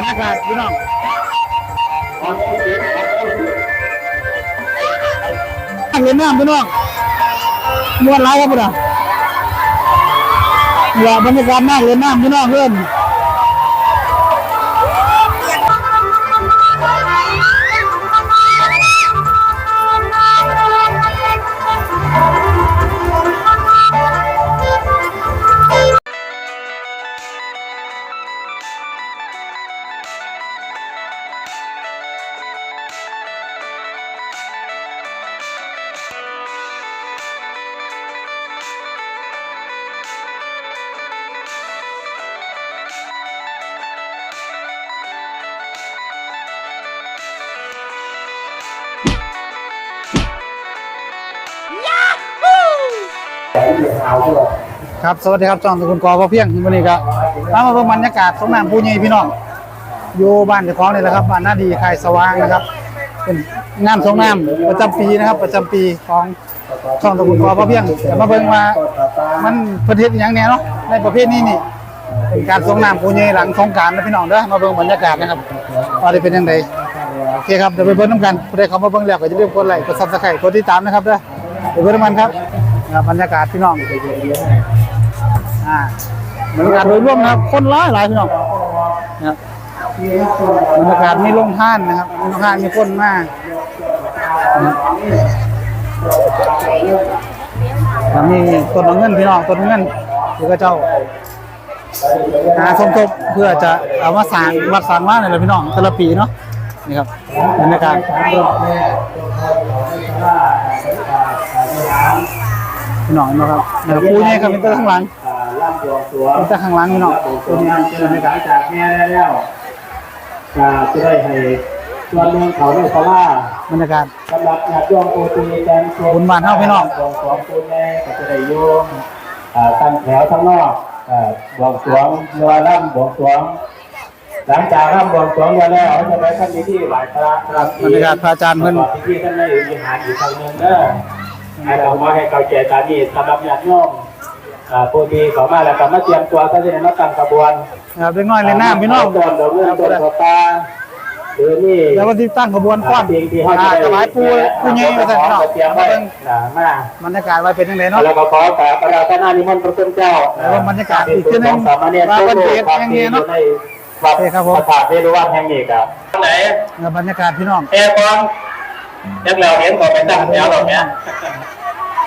บรรยากาศพี่น้องเล่นน้ำพี่น้องมวนไรครับพี่น้องอย่าบรรยากาศน่าเล่นน้ำพี่น้องเพื่อน ครับสวัสดีครับจอมสกุลกอพอเพียงวันนี้ก็มามาเบิ่งบรรยากาศสงน้ำผู้ใหญ่พี่น้องอยู่บ้านเจ้าของนี่แหละครับบ้านนาดีคายสว่างนะครับ เป็นงานสงน้ำประจำปีนะครับ ประจำปีของช่องตะกุลกอพอเพียงแต่มาเบิ่งว่ามันประเทศอย่างแน่เนาะในประเภทนี้นี่เป็นการสงน้ำผู้ใหญ่หลังสงการนะพี่น้องเด้อมาเบิ่งบรรยากาศนะครับว่าได้เป็นยังไงโอเคครับเดี๋ยวไปเบิ่งน้ำกันผู้ใดเขามาเบิ่งแล้วก็อย่าลืมกดไลค์กดซับสไครต์กดติดตามนะครับเด้อเดี๋ยวเบิ่งน้ำมันครับ นะครับบรรยากาศพี่น้องอ่าบรรยากาศโดยรวมนะครับ คนร้ายหลายพี่น้องนะครับบรรยากาศมีลงท่านนะครับมีลงท่านมีคนมากนะครับแล้วมีต้นเงินพี่น้องต้นเงินที่ก็เจ้าหาสมทบเพื่อจะเอามาสร้างวัดสร้างว่าเนี่ยแหละพี่น้องแต่ละปีเนาะนี่ครับบรรยากาศ พี่น้องนะครับนะครับปูเนี่ครับเป็นตัวข้างหลังล่ำตัวตัวเป็นตัวข้างหลังพี่น้องตัวนี้เป็นกาศจากแม่แล้วก็จะได้ให้ส่วนหนึ่งเขาได้เขาะว่าบรรยากาศสำหรับญาติโยมปูตีแกนบุญบ้านเฮาพี่น้องบวงสรวงปูแม่ก็จะได้โยมตั้งแถวทั้งนอกบวงสรวงเรือล่ำบวงสรวงหลังจากล่ำบวงสรวงมาแล้วจะไปท่านพิธีไหว้พระครับบรรยากาศพระอาจารย์เพิ่อนพิธีท่านได้อยู่หาอีกครั้งหนึงเด้อ ให้เรามาให้เขาแก่ตานีสำหรับญาติโยมอ่าผู้ที่เขามาแล้วก็มาเตรียมตัวก็จะได้มาตั้งขบวนนะครับเล็กน้อยในน้ำพี่น้องตอนเราเริ่มต้นขตาหรือนี่แล้ววันที่ตั้งขบวนก้อนเพลงที่เขาอ่าถวายปูปูใหญ่มาสั่นพี่น้องเตรียมไว้นะมาบรรยากาศไว้เป็นยังไงเนาะแล้วก็ขอกราบพระราชานิมนต์พระคุณเจ้าแล้วก็บรรยากาศอีกทีหนึ่งสามเณรว่าทุกวันรูเกิปดยังไงเนาะในวัดโอเคครับผมพระธาตุเวรุวันแห่งนี้ครับไหนแล้วบรรยากาศพี่น้องเอ้ก่อน ยังเราเห็นก็ไปตั้งแถวแบบเนี้ย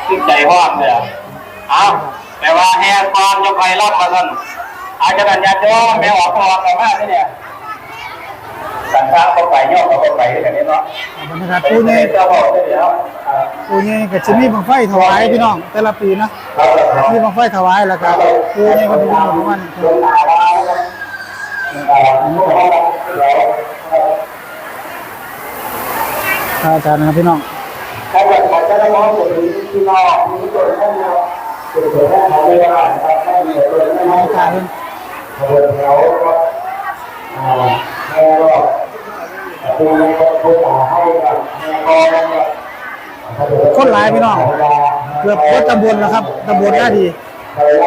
ขึ้นใจห้อนเลยเอาแต่ว่าแห่ก่อนยกไปรับมาท่านอาจจะเป็นญาติโยมไม่ออกก่อนออกมาที่เนี่ยสันทางก็ไปย่อก็ไปอย่างนี้เนาะบรรยากาศปูใหญ่เจ้าบอกได้แล้วปูใหญ่กับชิมีบังไฟถวายพี่น้อง แต่ละปีนะมีบังไฟถวายแล้วก็ปูใหญ่ก็เป็นวันของมัน พระอาจารย์นะครับพี่น้องถ้าเกิดเขาจะได้มองถึงที่น้อกมีตัวท่านเดียวตัวท่านเขาไม่ได้ครับไม่มีตัวท่านบรไม่รยากาดเพิ่นขบวนแถวก็อ่าแม่ก็ปูในคนผู้สาให้กับแม่ก็เนี่ยคนหลายพี่น้องเกือบรถตำบลแล้วครับตำบลหน้าดี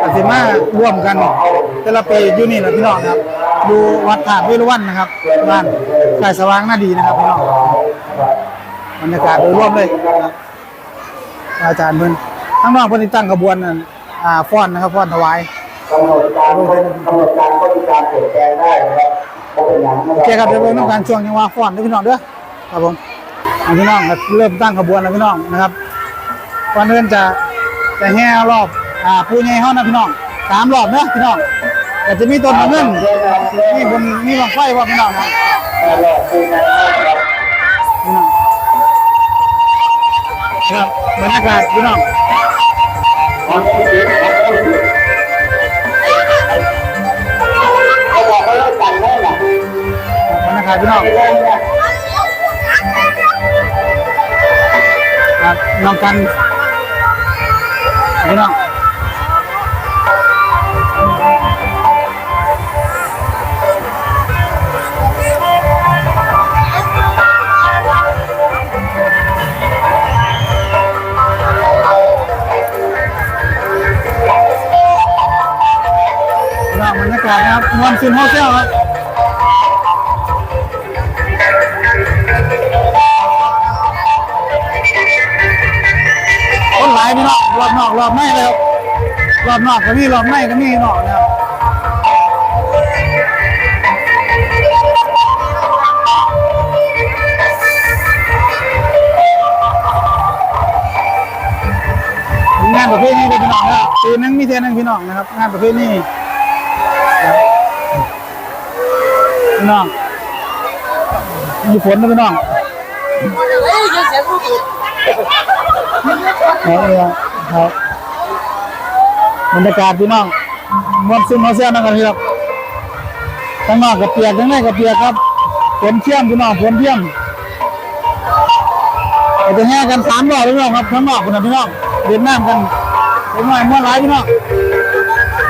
อาสิมาร่วมกันแต่ละปีอยู่นี่แหละพี่น้องครับดูวัดถาดเวรุวันนะครับบ้านสายสว่างน้าดีนะครับพี่น้อง บรรยากาศโดยรวมเลยนะครับอาจารย์เพิ่นทั้งนอกเพิ่นสิตั้งขบวนนั่นอ่าฟ้อนนะครับฟ้อนถวายกำหนดการกำหนดการก็มีการเปลี่ยนแปลงได้นะครับเพราะเป็นอย่างนั้นโอเคครับเดี๋ยวเบิ่งต้องการช่วงยังว่าฟ้อนเด้อพี่น้องเด้อครับผมเอาพี่น้องครับเริ่มตั้งขบวนแล้วพี่น้องนะครับก่อนอื่นจะจะแห่รอบอ่าผู้ใหญ่เฮานะพี่น้องสามรอบเด้อพี่น้องก็จะมีต้นเงินนี่บนนี่บังไฟว่าพี่น้องนะ ครับบรรยากาศพี่น้องบรรยากาศพี่น้องครับน้องกันพี่น้อง กว่นะครับมวนซินโฮเซลครับคนหลายนี่เนาะรอบนอกรอบในเลยครับรอบนอกก็มีรอบในก็มีเนาะนะครับงานประเภทนี้เป็นพี่น้องครับปีนึงมีเท่านึงพี่น้องนะครับ งานประเภทนี้ พี่น้องมีฝนนะพี่น้องครับเรือครับบรรยากาศพี่น้องมวนซึมมาเสียนั่งกันครับข้างนอกกับเปียกข้างในกับเปียกครับฝนเที่ยมพี่น้องฝนเที่ยมเราจะแห่กันสามรอบพี่น้องครับข้างนอกคุณนะพี่น้องเดินน้ำกันเป็นหน่อยม้วนหลายพี่น้อง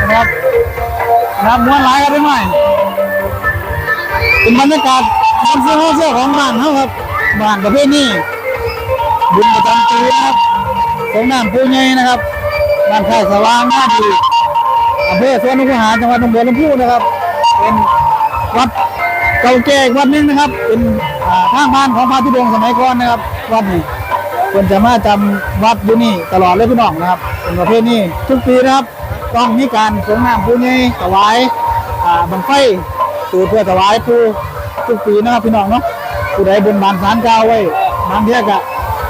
นะครับนะครับม้วนหลายครับเป็นหน่อย เป็นบรรยากาศมวนซึมมาเสียของบ้านเขาครับบ้านประเภทนี้บุญประจำปีนะครับสงน้ำปูใหญ่นะครับบ้านค่ายสว่างหน้าดีอำเภอสวนนกหาจังหวัดหนองบัวลำพูนะครับ เป็นวัดเก่าแก่วัดนึงนะครับ เป็นอ่าทางบ้านของพระธุดงสมัยก่อนนะครับ วัดนี้คนจะมาจำวัดอยู่นี่ตลอดเลยพี่น้องนะครับเป็นประเภทนี้ทุกปีนะครับ ต้องมีการสงน้ำปูใหญ่ถวายอ่าบังไฟ สู่เพื่อถวายปูทุกปีนะครับพี่น้องเนาะผู้ใดบนบานสารกล่าไว้บางเทียกะ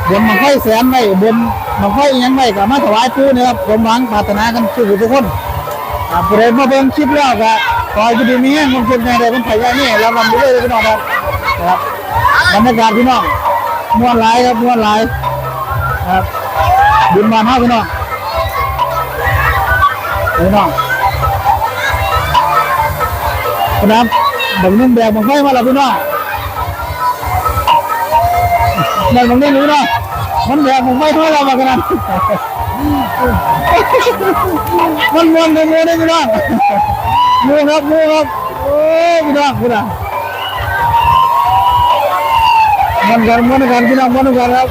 บนบังไฟแสนไว้บนบังไฟอิหยังไว้ก็มาถวายปู่นะครับผมหวังปรารถนากันทุกทุกคนผู้ใดมาเบิ่งคลิปแล้วก็ขอให้อยู่ดีมีแห้งคงเก็บในใดเป็นไผย่านี่แล้วมันไปเลยพี่น้องครับครับบรรยากาศพี่น้องม่วนหลายครับม่วนหลายครับบุญบานเฮาพี่น้องพี่น้อง ครับบังนุ่มแบกบังไฟมาแล้วพี่น้องนั่นมันไม่รู้เนาะมันแดงผมไม่เท่าเรามากันนั้นมันมวนกันเลยนะพี่น้องมูครับมูครับโอ้ยพี่น้องพี่น้องมันกันมันกันพี่น้องมันกันครับ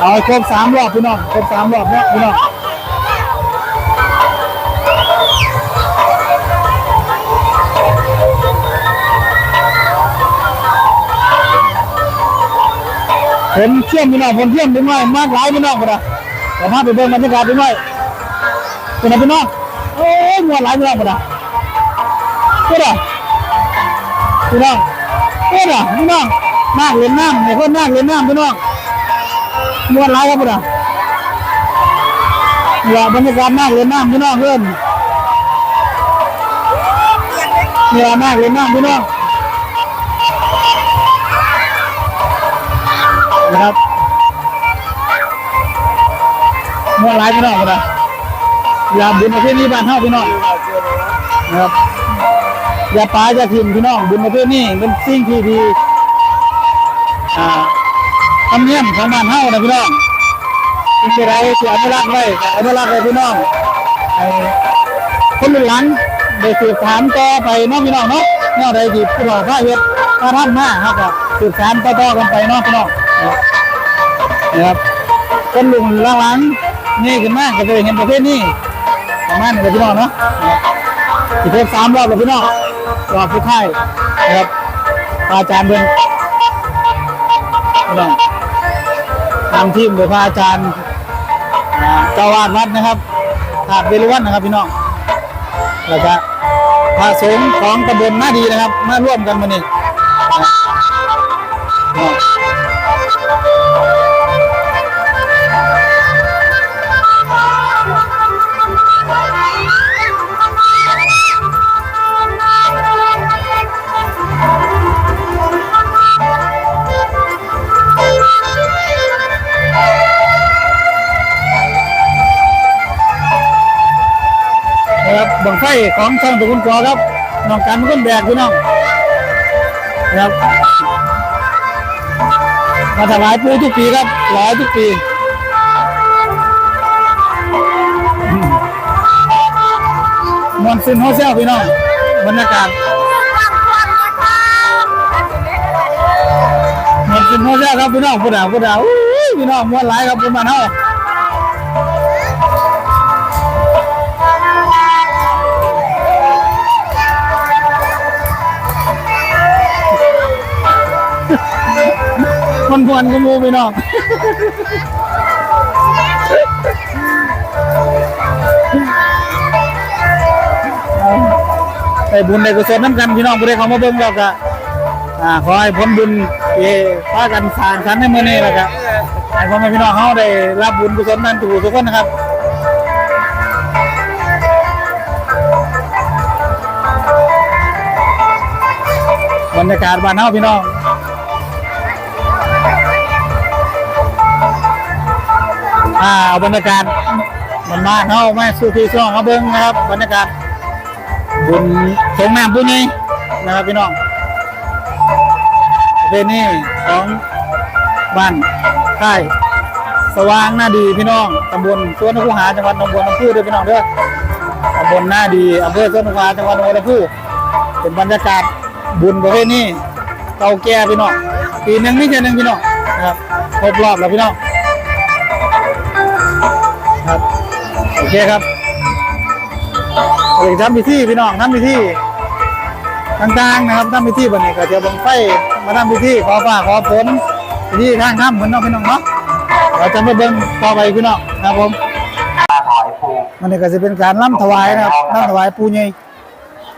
เอาครบสามรอบพี่น้องครบสามรอบเนาะพี่น้อง ผมเชื่อมพี่น้องผมเชื่อมพี่น้องมากหลายพี่น้องคนละแต่พาไปเบิ่งบรรยากาศพี่น้องคนละพี่น้องโอ้ยมวนหลายพี่น้องคนละคนละพี่น้องคนะพี่น้องมากเล่นน้ำเนี่ยคนมากเล่นน้ำพี่น้องมวนหลายครับคนละอย่าบรรยากาศมากเล่นน้ำพี่น้องเพื่นอย่ามากเล่นน้ำพี่น้อง นะครับมวนหลายพี่น้องกันนะอย่าบุญประเภทนี้บ้านเฮาพี่น้องนะครับ อย่าปาอย่าทิมพี่น้องบุญประเภทนี้เป็นสิ่งที่ดีอ่าธรรมเนียมของบ้านเฮานะพี่น้องสิ่งใดที่อนุรักษ์ไว้ก็อนุรักษ์ไว้พี่น้องคนรุ่นหลังได้สืบสานต่อไปเนาะพี่น้องเนาะแนวใดที่ผู้หล่อพระเฮ็ดพระทำมาเฮาก็สืบสานต่อๆกันไปเนาะพี่น้อง นะครับคนลุงหลังๆนี่ขึ้นมาก็จะเห็นประเภทนี้ประมาณนี้เลยพี่น้องเนาะสิเทปสามรอบเลยพี่น้องรอบสุดท้ายนะครับพระอาจารย์เบิ่งพี่น้องตามทีมโดยพระอาจารย์เจ้าวาดวัดนะครับถาดเวรุวันนะครับพี่น้องแล้วก็พระสงฆ์ของตำบลหน้าดีนะครับ มาร่วมกันวันนี้ นะครับบังไฟของช่างตะกุนกอครับน้องกันมันก็แบกพี่น้องนะครับมาถวายปูทุกปีครับหลายทุกปีมมวนซินโฮเซลพี่น้องบรรยากาศมวนซินโฮเซลครับพี่น้องพูดาพูดาอู้ยพี่น้องมวนหลายครับประมาณเท่า คนพวนก็มูพี่น้องเอาได้บุญได้กุศลน้ำกันพี่น้องผู้ใดเขามาเบิ่งเราก็อ่าขอให้ผลบุญเอพากันสางสรรค์ในมื้อนี้และครับให้พ่อแม่พี่น้องเขาได้รับบุญกุศลนั้นทุกทุกคนนะครับบรรยากาศบ้านเฮาพี่น้อง อ่าเอาบรรยากาศมันบ้านเฮามาสู่ที่ช่องเขาเบิ่งนะครับ บรรยากาศบุญสงน้ำบุญนี้นะครับพี่น้องเป็นนี่ของบ้านค่ายสว่างหน้าดีพี่น้องตำบลสวนคูหาจังหวัดหนองบัวลำพูเด้อพี่น้องเด้อตำบลหน้าดีอำเภอสวนคูหาจังหวัดหนองบัวลำพูเป็นบรรยากาศบุญประเภทนี้เก่าแก่พี่น้องปีหนึ่งไม่ใช่หนึ่งพี่น้องนะครับครบรอบแล้วพี่น้อง เคครับเอกทำพิธีพี่น้องทำพิธีต่างๆนะครับทำพิธีบันนี้ก็จะบังไฟมาทำพิธีขอฟ้าขอฝนพิธีทางถ้ำเหมือนน้องพี่น้องเนาะเราจะมาเบิ่งต่อไปพี่น้องนะครับผมมาถอยปูมันนี้ก็จะเป็นการร่ำถวายนะครับร่ำถวายปูใหญ่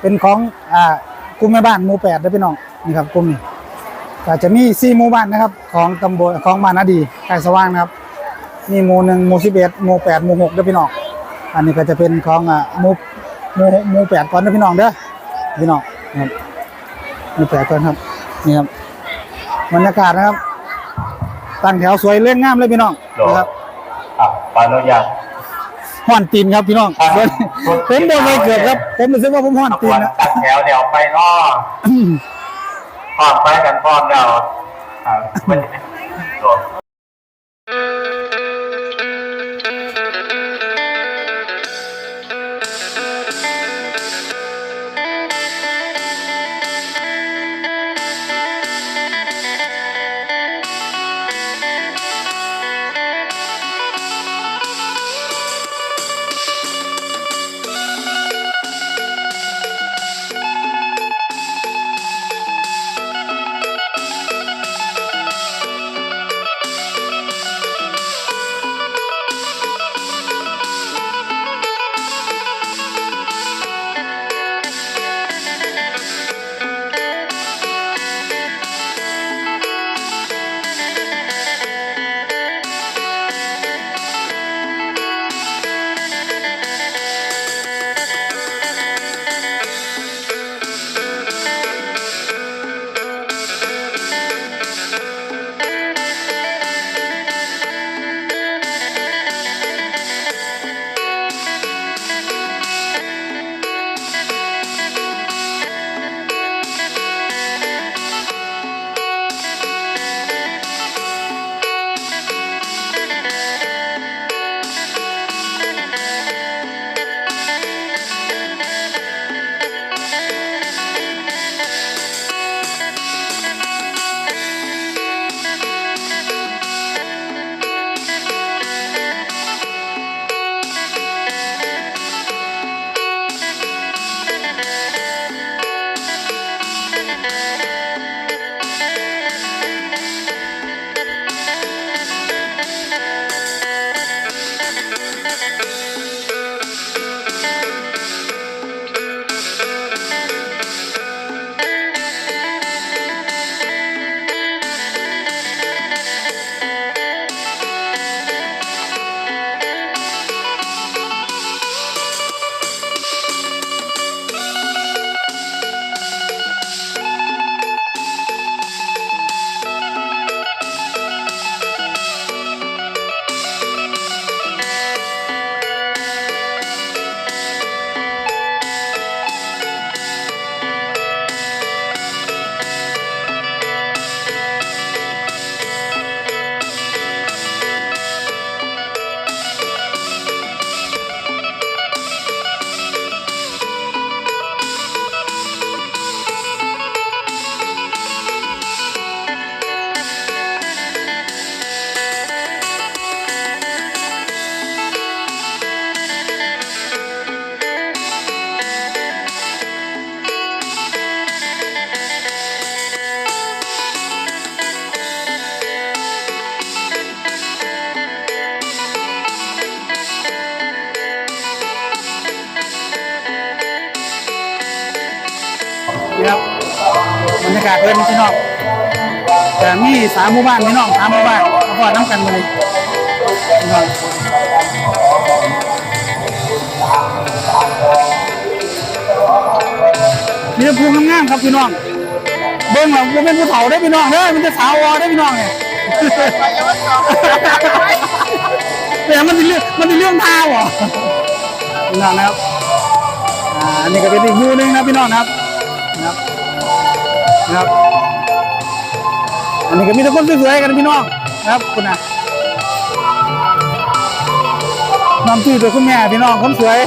เป็นของอ่ากลุ่มแม่บ้านหมู่แปดได้อพี่น้องนี่ครับกลุ่มนี้ก็จะมีสี่หมู่บ้านนะครับ ของตำบลของบ้านนาดีใกล้สว่างนะครับมีหมู่หนึ่งหมู่สิบเอ็ดหมู่แปดหมู่หกเด้อพี่น้อง อันนี้ก็จะเป็นของอ่าหมู่หมู่หมู่แปดก่อนเด้อพี่น้องเด้อพี่น้องนะครับหมู่แปดก่อนครับนี่ครับบรรยากาศนะครับตั้งแถวสวยเล่นงามเลยพี่น้องนะครับอะขออนุญาตห่อนตีนครับพี่น้องครับผมโดนไปเกือบครับ ผมรู้สึกว่าผมห่อนขบตีวนนนะตัดแถวเดี๋ยวไปนอกพร้อมไปกันพร้อมเดี๋ยว แต่มีสามหมู่บ้านพี่น้องสามหมู่บ้านมาพอน้ำกันมาเลยพี่น้องมีแต่ภูงามๆครับพี่น้อง เบิ้งเราเป็นผู้เฒ่าได้อพี่น้องเด้อมันจะสาววอได้อพี่น้องเนี่ยแต่มันเป็นเรื่องมันเป็นเรื่องเท้าเหรอพี่น้องนะครับอ่าอันนี้ก็เป็นอีกวิวหนึงนะพี่น้องนะครับนะครับนะครับ อันนี้ก็มีแต่คนสวยๆกันพี่น้องนะครับคุณนะน้ำชื่อตัวคุณแม่พี่น้องคนสวย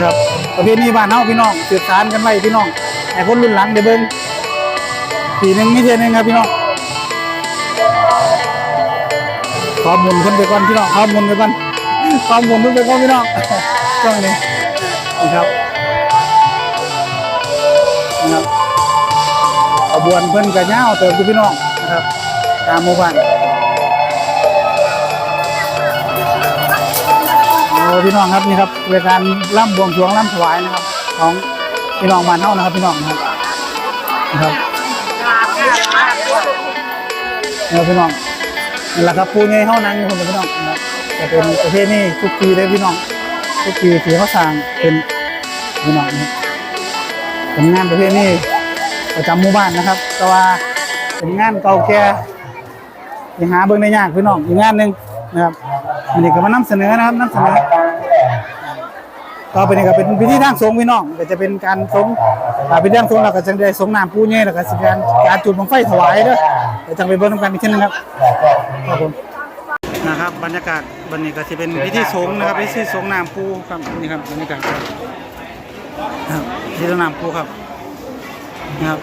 ครับประเพณีบ้านเฮาพี่น้องสืบสานกันไว้พี่น้องให้คนรุ่นหลังได้เบิ่งปีหนึงมีเทื่อหนึงครับพี่น้องขอมุนขึ้นไปก่อนพี่น้องขอมุนไปก่อนขอหมุนขึ้นไปก่อนพี่น้องช่วงนี้นะครับนะครับ บวนเพิ่นกระเงาวเติมอยู่พี่น้องนะครับ ตามหมู่บ้านโอ้พี่น้องครับนี่ครับเรายการล่ำบวงสรวงล่ำถวายนะครับ ของพี่น้องบ้านเฮานะครับพี่น้องนะครับนะครับนี่ครับพี่น้องนั่แหละครับปูใหญ่เฮานั่งอยู่คนเดียวพี่น้องนะครับจะเป็นประเทศนี้ทุกปีเลยพี่น้องทุกปีที่เขาสร้างเป็นพี่น้องนะครับเป็นงานประเภทนี้ ประจำหมู่บ้านนะครับ แต่ว่าเป็นงานเก่าแก่ยังหาเบิ่งได้ยากพี่น้องอีกงานหนึ่งนะครับอันนี้ก็มานำเสนอนะครับนำเสนอต่อไปนี้ก็เป็นพิธีทางสงฆ์พี่น้องก็จะเป็นการสงฆ์อ่าพิธีทางสงฆ์เราก็จะได้สงน้ำปูใหญ่แล้วก็สิการการจุดบังไฟถวายเด้อเดี๋ยวจังไปเบิ่งนำกันอีกทีนึงครับครับผมนะครับบรรยากาศวันนี้ก็จะเป็นพิธีสงฆ์นะครับพิธีสงฆ์น้ำปูครับนี่ครับบรรยากาศครับพิธีสงฆ์น้ำปูครับ นะครับ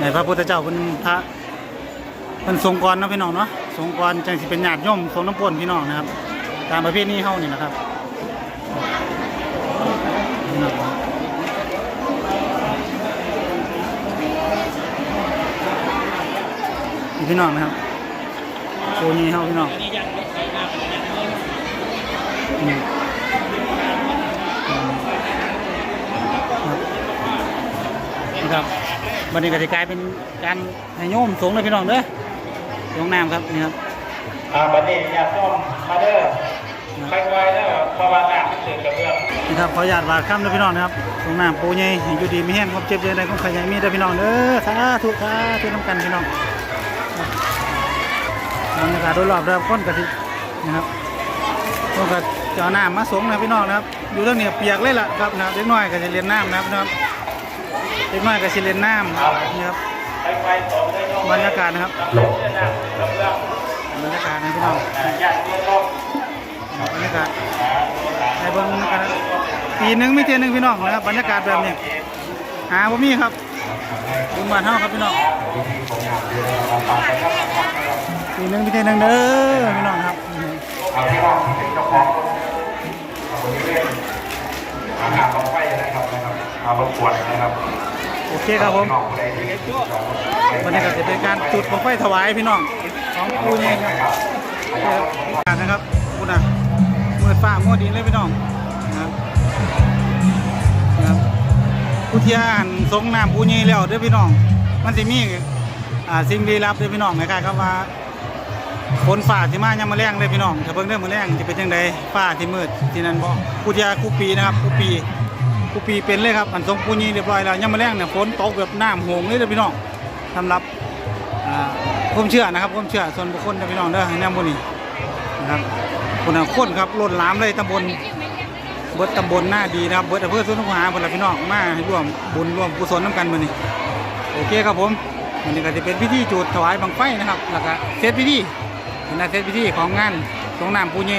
ในพระพุทธเจ้าเป็นพระเป็นทรงกรนาะพี่น้องเนาะทรงกรจังสิเป็นญาติโยมทรงน้ำปนพี่น้องนะครับ ตามประเพณีเฮานี่นะครับนี่นะครับมีพี่น้องนะครับโอ้นี่เฮาพี่น้อง นะครับวันนี้ก็จะกลายเป็นการให้โยมสงฆ์เลยพี่น้องเด้อลงน้ำครับนี่ครับอ่าบัดนี้อย่าส้มมาเด้อค่อยๆเด้อเพราะว่าน้ำมันถึงกระเบื้องนี่ครับขออนุญาตวาดคำเด้อพี่น้องนะครับลงน้ำปูใหญ่ให้อยู่ดีมีแห้งความเจ็บเจ็บใดความขยายมีเด้อพี่น้องเด้อสาธุสาธุน้ำกันพี่น้องบรรยากาศโดยรอบเริ่มก้นกะทินะครับพวกก็จะเอาน้ำมาสงนะพี่น้องนะครับ อยู่เรื่องนี้เปียกเลยล่ะครับนะครับเล็กน้อยก็จะเรียนน้ำนะครับนะครับ เล็กน้อยก็จะเรียนน้ำนะครับบรรยากาศนะครับกระเบื้องน้ำกระเบื้องบรรยากาศนะพี่น้องบรรยากาศในเบิ้งนะครับปีหนึ่งไม่เทียหนึงพี่น้องนะครับบรรยากาศแบบนี้หาบ่มีครับบุญบ้านเฮาครับพี่น้องปีหนึ่งไม่เทียหนึงเด้อพี่น้องครับเอาที่ว่าเป็นเจ้าของบริเวณอาหารของไฟนะครับนะครับเอาประกวดนะครับ โอเคครับผมน้องผู้ใดที่ได้จุดสองบรรยากาศจะเป็นการจุดของไฟถวายพี่น้องของปูนี่ครับการนะครับคุณอะมืดฟ้ามัวดินเลยพี่น้องนะครับผู้เที่ยนสงน้ำปูนี่แล้วเด้อพี่น้อง มันจะมีอ่าสิ่งลี้ลับเด้อพี่น้องคล้ายๆกับว่าฝนฟ้าที่มายามมื้อแรงเด้อพี่น้องถ้าเบิ่งเด้อมื้อแรงจะเป็นจังไดฟ้าที่มืดที่นั่นบ่ผู้เที่ยคู่ปีนะครับคู่ปี คู่ปีเป็นเลยครับอันสงปูนีเรียบร้อยแล้วยามมื้อแรงเนี่ยฝนตกแบบน้ำหงเลยเด้อพี่น้องสำหรับอ่าผมเชื่อนะครับผมเชื่อส่วนบุคคลนะพี่น้องเด้อให้แนมบุนี่นะครับคนละคนครับล้นหลามเลยตำบลเบิดตำบลหน้าดีนะครับเบิดอำเภอสุนทรภาพลพี่น้องมาให้ร่วมบุญร่วมกุศลน้ำกันมื้อนี้โอเคครับผมวันนี้ก็จะเป็นพิธีจุดถวายบังไฟนะครับแล้วก็เสร็จพิธีเป็นการเสร็จพิธีของงานสงน้ำปูเย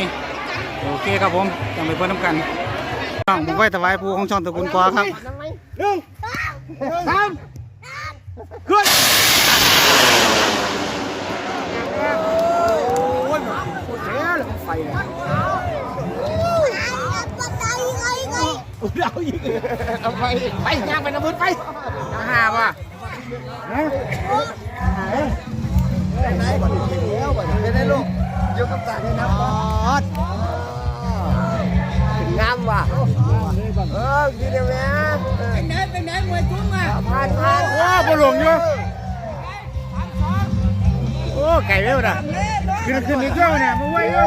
โอเคครับผมจังไปเพิ่นน้ำกัน น้องบังไฟถวายปูของช่องตระกูลกอครับเอาไปไปย่างไปน้ำมือไปหาว่ะไหนก่อนเดี๋ยวก่อนได้ลูกยกกับตาให้นับก่อนงาม ว่ะเออกินเดี๋ยวแม่เป็นไหนเป็นไหนมวยจุ้งอะผ่านผ่านโอ้ปลงอยู่โอ้ไก่เร็วนะขึ้นขึ้นนิดเดียวเนี่ยมาไว้อยู่